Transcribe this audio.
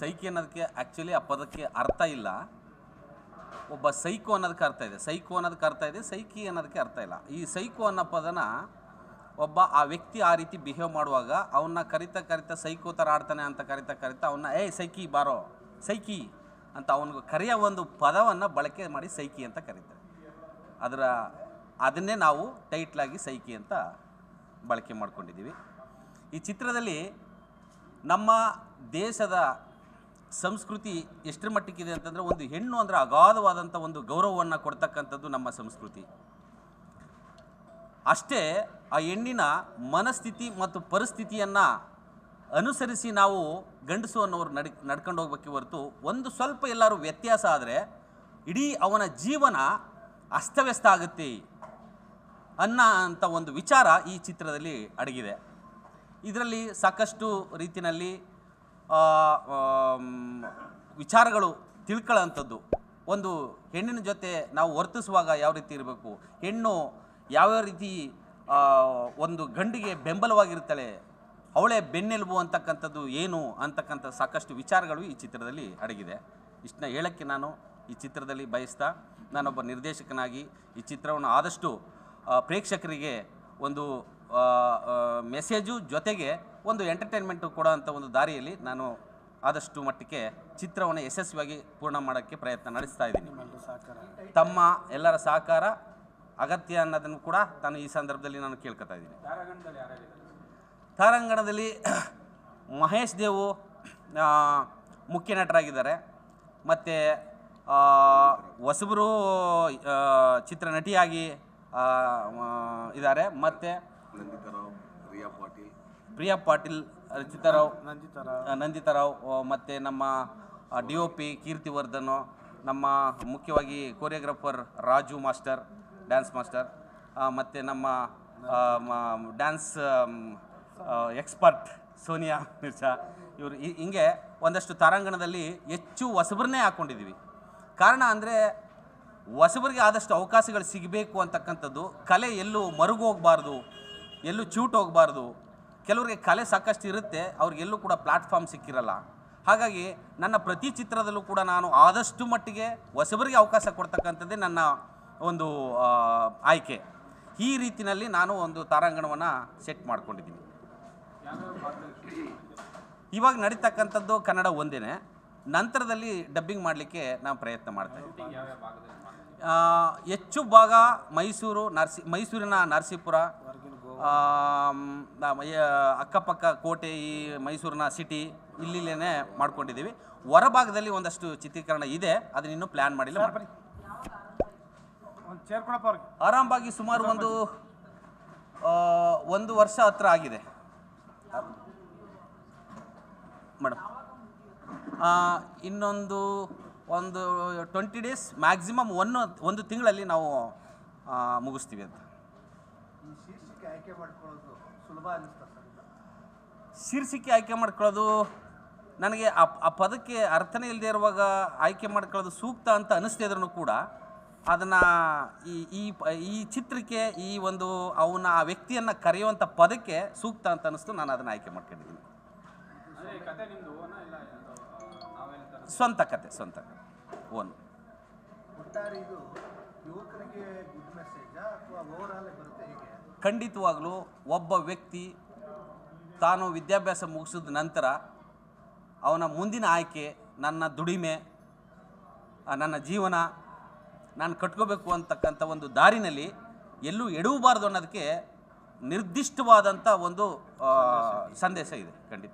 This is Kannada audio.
ಸೈಕಿ ಅನ್ನೋದಕ್ಕೆ ಆ್ಯಕ್ಚುಲಿ ಆ ಪದಕ್ಕೆ ಅರ್ಥ ಇಲ್ಲ. ಒಬ್ಬ ಸೈಕೋ ಅನ್ನೋದಕ್ಕೆ ಅರ್ಥ ಇದೆ. ಸೈಕೋ ಅನ್ನೋದಕ್ಕೆ ಅರ್ಥ ಇದೆ, ಸೈಕಿ ಅನ್ನೋದಕ್ಕೆ ಅರ್ಥ ಇಲ್ಲ. ಈ ಸೈಕೋ ಅನ್ನೋ ಪದನ ಒಬ್ಬ ಆ ವ್ಯಕ್ತಿ ಆ ರೀತಿ ಬಿಹೇವ್ ಮಾಡುವಾಗ ಅವನ್ನ ಕರಿತಾ ಕರಿತಾ ಸೈಕೋ ಥರ ಆಡ್ತಾನೆ ಅಂತ ಕರಿತಾ ಕರಿತಾ ಅವನ್ನ ಏ ಸೈಕಿ ಬಾರೋ, ಸೈಕಿ ಅಂತ ಅವನಿಗೆ ಕರೆಯೋ ಒಂದು ಪದವನ್ನು ಬಳಕೆ ಮಾಡಿ ಸೈಕಿ ಅಂತ ಕರೀತಾರೆ. ಅದರ, ಅದನ್ನೇ ನಾವು ಟೈಟ್ಲಾಗಿ ಸೈಕಿ ಅಂತ ಬಳಕೆ ಮಾಡ್ಕೊಂಡಿದ್ದೀವಿ. ಈ ಚಿತ್ರದಲ್ಲಿ ನಮ್ಮ ದೇಶದ ಸಂಸ್ಕೃತಿ ಎಷ್ಟರ ಮಟ್ಟಿಗಿದೆ ಅಂತಂದರೆ ಒಂದು ಹೆಣ್ಣು ಅಂದರೆ ಅಗಾಧವಾದಂಥ ಒಂದು ಗೌರವವನ್ನು ಕೊಡ್ತಕ್ಕಂಥದ್ದು ನಮ್ಮ ಸಂಸ್ಕೃತಿ. ಅಷ್ಟೇ ಆ ಹೆಣ್ಣಿನ ಮನಸ್ಥಿತಿ ಮತ್ತು ಪರಿಸ್ಥಿತಿಯನ್ನು ಅನುಸರಿಸಿ ನಾವು ಗಂಡಸು ಅನ್ನೋರು ನಡಿ, ನಡ್ಕೊಂಡು ಹೋಗ್ಬೇಕೆ ಹೊರತು ಒಂದು ಸ್ವಲ್ಪ ಎಲ್ಲರೂ ವ್ಯತ್ಯಾಸ ಆದರೆ ಇಡೀ ಅವನ ಜೀವನ ಅಸ್ತವ್ಯಸ್ತ ಆಗುತ್ತೆ ಅನ್ನ ಅಂತ ಒಂದು ವಿಚಾರ ಈ ಚಿತ್ರದಲ್ಲಿ ಅಡಗಿದೆ. ಇದರಲ್ಲಿ ಸಾಕಷ್ಟು ರೀತಿಯಲ್ಲಿ ವಿಚಾರಗಳು ತಿಳ್ಕೊಳ್ಳೋಂಥದ್ದು ಒಂದು ಹೆಣ್ಣಿನ ಜೊತೆ ನಾವು ವರ್ತಿಸುವಾಗ ಯಾವ ರೀತಿ ಇರಬೇಕು? ಹೆಣ್ಣು ಯಾವ್ಯಾವ ರೀತಿ ಒಂದು ಗಂಡಿಗೆ ಬೆಂಬಲವಾಗಿರ್ತಾಳೆ ಅವಳೇ ಬೆನ್ನೆಲುಬು ಅಂತಕ್ಕಂಥದ್ದು ಏನು ಅಂತಕ್ಕಂಥ ಸಾಕಷ್ಟು ವಿಚಾರಗಳು ಈ ಚಿತ್ರದಲ್ಲಿ ಅಡಗಿದೆ. ಇಷ್ಟನ್ನ ಹೇಳೋಕ್ಕೆ ನಾನು ಈ ಚಿತ್ರದಲ್ಲಿ ಬಯಸ್ತಾ, ನಾನೊಬ್ಬ ನಿರ್ದೇಶಕನಾಗಿ ಈ ಚಿತ್ರವನ್ನು ಆದಷ್ಟು ಪ್ರೇಕ್ಷಕರಿಗೆ ಒಂದು ಮೆಸೇಜು ಜೊತೆಗೆ ಒಂದು ಎಂಟರ್ಟೈನ್ಮೆಂಟು ಕೊಡೋ ಅಂಥ ಒಂದು ದಾರಿಯಲ್ಲಿ ನಾನು ಆದಷ್ಟು ಮಟ್ಟಿಗೆ ಚಿತ್ರವನ್ನು ಯಶಸ್ವಿಯಾಗಿ ಪೂರ್ಣ ಮಾಡೋಕ್ಕೆ ಪ್ರಯತ್ನ ನಡೆಸ್ತಾ ಇದ್ದೀನಿ. ತಮ್ಮ ಎಲ್ಲರ ಸಹಕಾರ ಅಗತ್ಯ ಅನ್ನೋದನ್ನು ಕೂಡ ನಾನು ಈ ಸಂದರ್ಭದಲ್ಲಿ ನಾನು ಕೇಳ್ಕೊತಾ ಇದ್ದೀನಿ. ತಾರಾಂಗಣದಲ್ಲಿ ಮಹೇಶ್ ದೇವು ಮುಖ್ಯ ನಟರಾಗಿದ್ದಾರೆ. ಮತ್ತು ಹೊಸಬರು ಚಿತ್ರನಟಿಯಾಗಿ ಚಿತ್ರ ನಟಿಯಾಗಿ ಇದ್ದಾರೆ. ಮತ್ತು ನಂದಿತರಾವ್ ರಿಯಾ ಪಾಟೀಲ್. ಪ್ರಿಯಾ ಪಾಟೀಲ್ ರಚಿತಾರಾವ್ ನಂದಿತಾರಾವ್ ಮತ್ತು ನಮ್ಮ ಡಿ ಒ ಪಿ ಕೀರ್ತಿವರ್ಧನ್ ನಮ್ಮ ಮುಖ್ಯವಾಗಿ choreographer Raju master dance master ಮತ್ತು ನಮ್ಮ ಡ್ಯಾನ್ಸ್ ಎಕ್ಸ್ಪರ್ಟ್ ಸೋನಿಯಾ ಮಿರ್ಜಾ ಇವರು ಹಿಂಗೆ ಒಂದಷ್ಟು ತಾರಾಂಗಣದಲ್ಲಿ ಹೆಚ್ಚು ಹೊಸಬ್ರನ್ನೇ ಹಾಕ್ಕೊಂಡಿದ್ದೀವಿ ಕಾರಣ ಅಂದರೆ ಹೊಸಬರಿಗೆ ಆದಷ್ಟು ಅವಕಾಶಗಳು ಸಿಗಬೇಕು ಅಂತಕ್ಕಂಥದ್ದು ಕಲೆ ಎಲ್ಲೂ ಮರುಗೋಗಬಾರ್ದು ಎಲ್ಲೂ ಚೂಟ್ ಹೋಗಬಾರ್ದು ಕೆಲವರಿಗೆ ಕಲೆ ಸಾಕಷ್ಟು ಇರುತ್ತೆ ಅವ್ರಿಗೆಲ್ಲೂ ಕೂಡ ಪ್ಲಾಟ್ಫಾರ್ಮ್ ಸಿಕ್ಕಿರಲ್ಲ. ಹಾಗಾಗಿ ನನ್ನ ಪ್ರತಿ ಚಿತ್ರದಲ್ಲೂ ಕೂಡ ನಾನು ಆದಷ್ಟು ಮಟ್ಟಿಗೆ ಹೊಸಬರಿಗೆ ಅವಕಾಶ ಕೊಡ್ತಕ್ಕಂಥದ್ದೇ ನನ್ನ ಒಂದು ಆಯ್ಕೆ. ಈ ರೀತಿಯಲ್ಲಿ ನಾನು ಒಂದು ತಾರಾಂಗಣವನ್ನು ಸೆಟ್ ಮಾಡ್ಕೊಂಡಿದ್ದೀನಿ. ಇವಾಗ ನಡೀತಕ್ಕಂಥದ್ದು ಕನ್ನಡ ಒಂದೇ ನಂತರದಲ್ಲಿ ಡಬ್ಬಿಂಗ್ ಮಾಡಲಿಕ್ಕೆ ನಾನು ಪ್ರಯತ್ನ ಮಾಡ್ತಾ ಇದ್ದೀನಿ. ಆ, ಹೆಚ್ಚು ಭಾಗ ಮೈಸೂರು ನರ್ಸಿ ಮೈಸೂರಿನ ನರಸೀಪುರ ಅಕ್ಕಪಕ್ಕ ಕೋಟೆ ಈ ಮೈಸೂರಿನ ಸಿಟಿ ಇಲ್ಲಿಲ್ಲೇ ಮಾಡ್ಕೊಂಡಿದ್ದೀವಿ. ಹೊರಭಾಗದಲ್ಲಿ ಒಂದಷ್ಟು ಚಿತ್ರೀಕರಣ ಇದೆ ಅದನ್ನ ಇನ್ನೂ ಪ್ಲ್ಯಾನ್ ಮಾಡಿಲ್ಲ. ಆರಾಮಾಗಿ ಸುಮಾರು ಒಂದು ಒಂದು ವರ್ಷ ಹತ್ರ ಆಗಿದೆ. ಮೇಡಮ್ ಇನ್ನೊಂದು ಒಂದು ಟ್ವೆಂಟಿ ಡೇಸ್ ಮ್ಯಾಕ್ಸಿಮಮ್ ಒನ್ ಒಂದು ತಿಂಗಳಲ್ಲಿ ನಾವು ಮುಗಿಸ್ತೀವಿ ಅಂತ. ಶೀರ್ಷಿಕೆ ಆಯ್ಕೆ ಮಾಡ್ಕೊಳ್ಳೋದು ಸುಲಭ ಅನ್ನಿಸ್ತಾ ಸರ್ ಶೀರ್ಷಿಕೆ ಆಯ್ಕೆ ಮಾಡ್ಕೊಳ್ಳೋದು ನನಗೆ ಆ ಆ ಪದಕ್ಕೆ ಅರ್ಥನೇ ಇಲ್ಲದೆ ಇರುವಾಗ ಆಯ್ಕೆ ಮಾಡ್ಕೊಳ್ಳೋದು ಸೂಕ್ತ ಅಂತ ಅನ್ನಿಸ್ತಿದ್ರು ಕೂಡ ಅದನ್ನು ಈ ಈ ಈ ಚಿತ್ರಕ್ಕೆ ಈ ಒಂದು ಅವನ ಆ ವ್ಯಕ್ತಿಯನ್ನು ಕರೆಯುವಂಥ ಪದಕ್ಕೆ ಸೂಕ್ತ ಅಂತ ಅನ್ನಿಸ್ತು ನಾನು ಅದನ್ನು ಆಯ್ಕೆ ಮಾಡ್ಕೊಂಡಿದ್ದೀನಿ. ಸ್ವಂತ ಕತೆ ಸ್ವಂತ ಕತೆ. ಓನ್. ಯುವಕರಿಗೆ ಗುಡ್ ಮೆಸೇಜಾ ಅಥವಾ ಓವರ್ ಆಲ್ ಬರುತ್ತೆ ಹೇಗೆ? ಖಂಡಿತವಾಗಲೂ ಒಬ್ಬ ವ್ಯಕ್ತಿ ತಾನು ವಿದ್ಯಾಭ್ಯಾಸ ಮುಗಿಸಿದ ನಂತರ ಅವನ ಮುಂದಿನ ಆಯ್ಕೆ ನನ್ನ ದುಡಿಮೆ ನನ್ನ ಜೀವನ, ನಾನು ಕಟ್ಕೋಬೇಕು ಅಂತಕ್ಕಂಥ ಒಂದು ದಾರಿನಲ್ಲಿ ಎಲ್ಲೂ ಎಡವಬಾರ್ದು ಅನ್ನೋದಕ್ಕೆ ನಿರ್ದಿಷ್ಟವಾದಂಥ ಒಂದು ಸಂದೇಶ ಇದೆ ಖಂಡಿತ